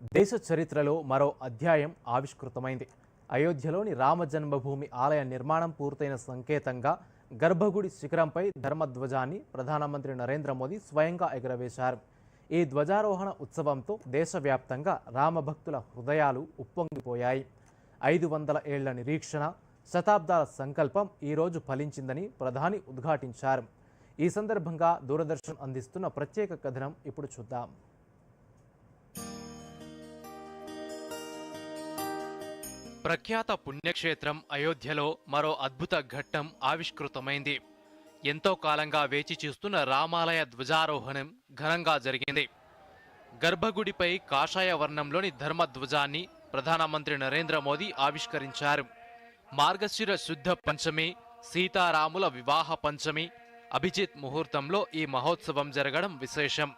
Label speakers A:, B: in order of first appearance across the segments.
A: దేశ చరిత్రలో మరో అధ్యాయం ఆవిష్కృతమైంది. అయోధ్యలోని రామ జన్మభూమి ఆలయ నిర్మాణం పూర్తయిన సంకేతంగా గర్భగుడి శిఖరంపై ధర్మధ్వజాన్ని ప్రధానమంత్రి నరేంద్ర మోదీ స్వయంగా ఎగురవేశారు. ఈ ధ్వజారోహణ ఉత్సవంతో దేశవ్యాప్తంగా రామభక్తుల హృదయాలు ఉప్పొంగిపోయాయి. ఐదు వందల ఏళ్ళ నిరీక్షణ శతాబ్దాల సంకల్పం ఈరోజు ఫలించిందని ప్రధాని ఉద్ఘాటించారు. ఈ సందర్భంగా దూరదర్శన్ అందిస్తున్న ప్రత్యేక కథనం ఇప్పుడు చూద్దాం.
B: ప్రఖ్యాత పుణ్యక్షేత్రం అయోధ్యలో మరో అద్భుత ఘట్టం ఆవిష్కృతమైంది. ఎంతో కాలంగా వేచి చూస్తున్న రామాలయ ధ్వజారోహణం ఘనంగా జరిగింది. గర్భగుడిపై కాషాయ వర్ణంలోని ధర్మధ్వజాన్ని ప్రధానమంత్రి నరేంద్ర మోదీ ఆవిష్కరించారు. మార్గశిర శుద్ధ పంచమి సీతారాముల వివాహ పంచమి అభిజిత్ ముహూర్తంలో ఈ మహోత్సవం జరగడం విశేషం.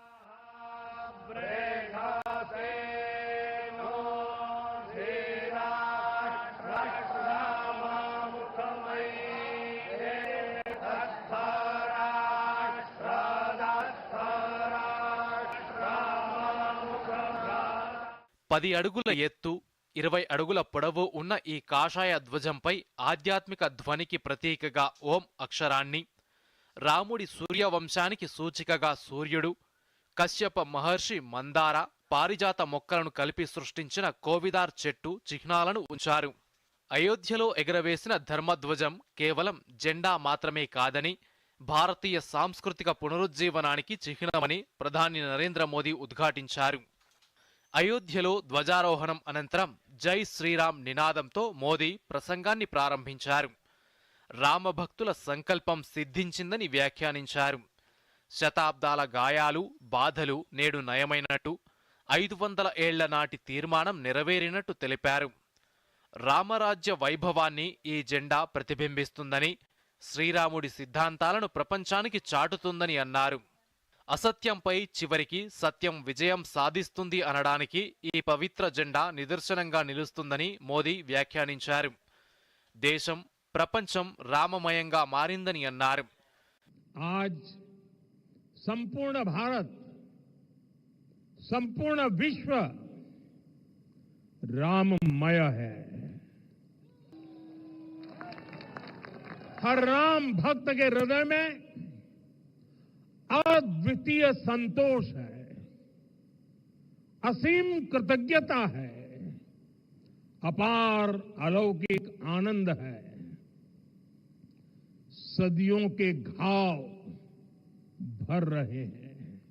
B: పది అడుగుల ఎత్తు ఇరవై అడుగుల పొడవు ఉన్న ఈ కాషాయ ధ్వజంపై ఆధ్యాత్మిక ధ్వనికి ప్రతీకగా ఓం అక్షరాన్ని. రాముడి సూర్యవంశానికి సూచికగా సూర్యుడు కశ్యప మహర్షి మందార పారిజాత మొక్కలను కలిపి సృష్టించిన కోవిదార్ చెట్టు చిహ్నాలను ఉంచారు. అయోధ్యలో ఎగరవేసిన ధర్మధ్వజం కేవలం జెండా మాత్రమే కాదని భారతీయ సాంస్కృతిక పునరుజ్జీవనానికి చిహ్నమని ప్రధాని నరేంద్ర మోదీ ఉద్ఘాటించారు. అయోధ్యలో ధ్వజారోహణం అనంతరం జై శ్రీరామ్ నినాదంతో మోదీ ప్రసంగాన్ని ప్రారంభించారు. రామభక్తుల సంకల్పం సిద్ధించిందని వ్యాఖ్యానించారు. శతాబ్దాల గాయాలు బాధలు నేడు నయమైనట్టు ఐదు వందల ఏళ్ళ నాటి తీర్మానం నెరవేరినట్టు తెలిపారు. రామరాజ్య వైభవాన్ని ఈ జెండా ప్రతిబింబిస్తుందని శ్రీరాముడి సిద్ధాంతాలను ప్రపంచానికి చాటుతుందని అన్నారు. అసత్యంపై చివరికి సత్యం విజయం సాధిస్తుంది అనడానికి ఈ పవిత్ర జెండా నిదర్శనంగా నిలుస్తుందని మోదీ వ్యాఖ్యానించారు దేశం ప్రపంచం రామమయంగా మారిందని అన్నారు
C: आज संपूर्ण भारत संपूर्ण विश्व राममय है हर राम भक्त के हृदय में अद्वितीय संतोष है, असीम कृतज्ञता है, अपार अलौकिक आनंद है। सदियों के घाव भर रहे हैं।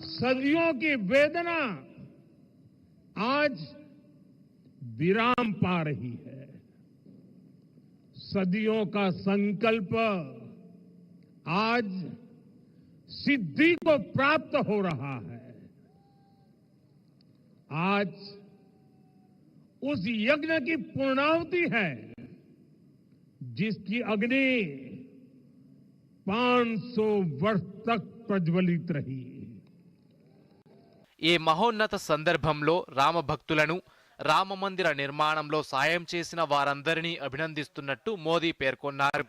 C: सदियों की वेदना आज विराम पा रही है। सदियों का संकल्प आज सिद्धि को प्राप्त हो रहा है आज उस यज्ञ की पूर्णाहुति है जिसकी अग्नि 500 वर्ष तक प्रज्वलित रही
B: ఈ మహోన్నత సందర్భంలో రామభక్తులను రామమందిర నిర్మాణంలో సాయం చేసిన వారందరినీ అభినందిస్తున్నట్టు మోదీ పేర్కొన్నారు.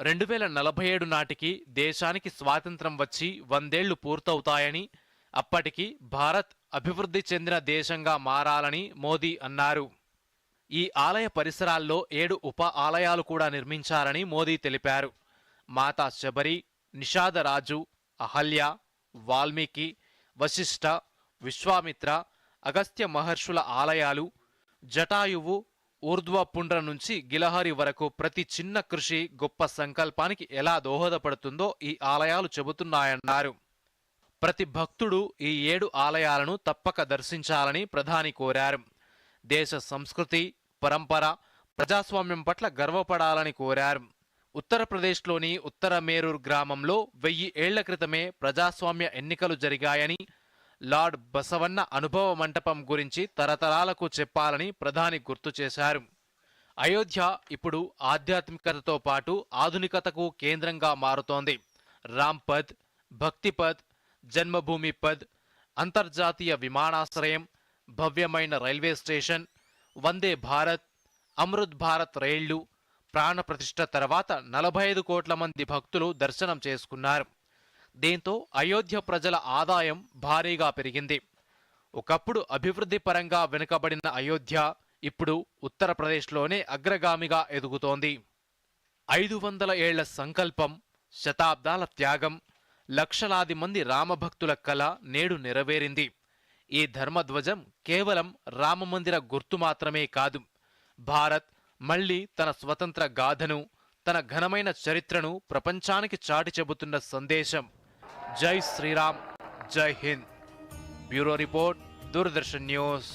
B: రెండు వేల నలభై ఏడు నాటికి దేశానికి స్వాతంత్రం వచ్చి వందేళ్ళు పూర్తవుతాయని అప్పటికి భారత్ అభివృద్ధి చెందిన దేశంగా మారాలని మోదీ అన్నారు. ఈ ఆలయ పరిసరాల్లో ఏడు ఉప ఆలయాలు కూడా నిర్మించారని మోదీ తెలిపారు. మాతా శబరి నిషాదరాజు అహల్య వాల్మీకి వశిష్ఠ విశ్వామిత్ర అగస్త్య మహర్షుల ఆలయాలు జటాయువు ఊర్ధ్వపుండ్ర నుంచి గిలహరి వరకు ప్రతి చిన్న కృషి గొప్ప సంకల్పానికి ఎలా దోహదపడుతుందో ఈ ఆలయాలు చెబుతున్నాయన్నారు. ప్రతి భక్తుడు ఈ ఏడు ఆలయాలను తప్పక దర్శించాలని ప్రధాని కోరారు. దేశ సంస్కృతి పరంపర ప్రజాస్వామ్యం పట్ల గర్వపడాలని కోరారు. ఉత్తరప్రదేశ్లోని ఉత్తర మేరూర్ గ్రామంలో వెయ్యి ఏళ్ళ క్రితమే ప్రజాస్వామ్య ఎన్నికలు జరిగాయని లార్డ్ బసవన్న అనుభవ మంటపం గురించి తరతరాలకు చెప్పాలని ప్రధాని గుర్తు చేశారు. అయోధ్య ఇప్పుడు ఆధ్యాత్మికతతో పాటు ఆధునికతకు కేంద్రంగా మారుతోంది. రాంపద్ భక్తిపద్ జన్మభూమి పద్ అంతర్జాతీయ విమానాశ్రయం భవ్యమైన రైల్వే స్టేషన్ వందే భారత్ అమృత్ భారత్ రైళ్ళు ప్రాణప్రతిష్ఠ తర్వాత నలభై ఐదు కోట్ల మంది భక్తులు దర్శనం చేసుకున్నారు. దీంతో అయోధ్య ప్రజల ఆదాయం భారీగా పెరిగింది. ఒకప్పుడు అభివృద్ధి పరంగా వెనుకబడిన అయోధ్య ఇప్పుడు ఉత్తరప్రదేశ్లోనే అగ్రగామిగా ఎదుగుతోంది. ఐదు వందల ఏళ్ళ సంకల్పం శతాబ్దాల త్యాగం లక్షలాది మంది రామభక్తుల కల నేడు నెరవేరింది. ఈ ధర్మధ్వజం కేవలం రామమందిర గుర్తు మాత్రమే కాదు. భారత్ మళ్ళీ తన స్వతంత్ర గాథను తన ఘనమైన చరిత్రను ప్రపంచానికి చాటి చెబుతున్న సందేశం. జై శ్రీరామ్ జై Hind bureau report Doordarshan news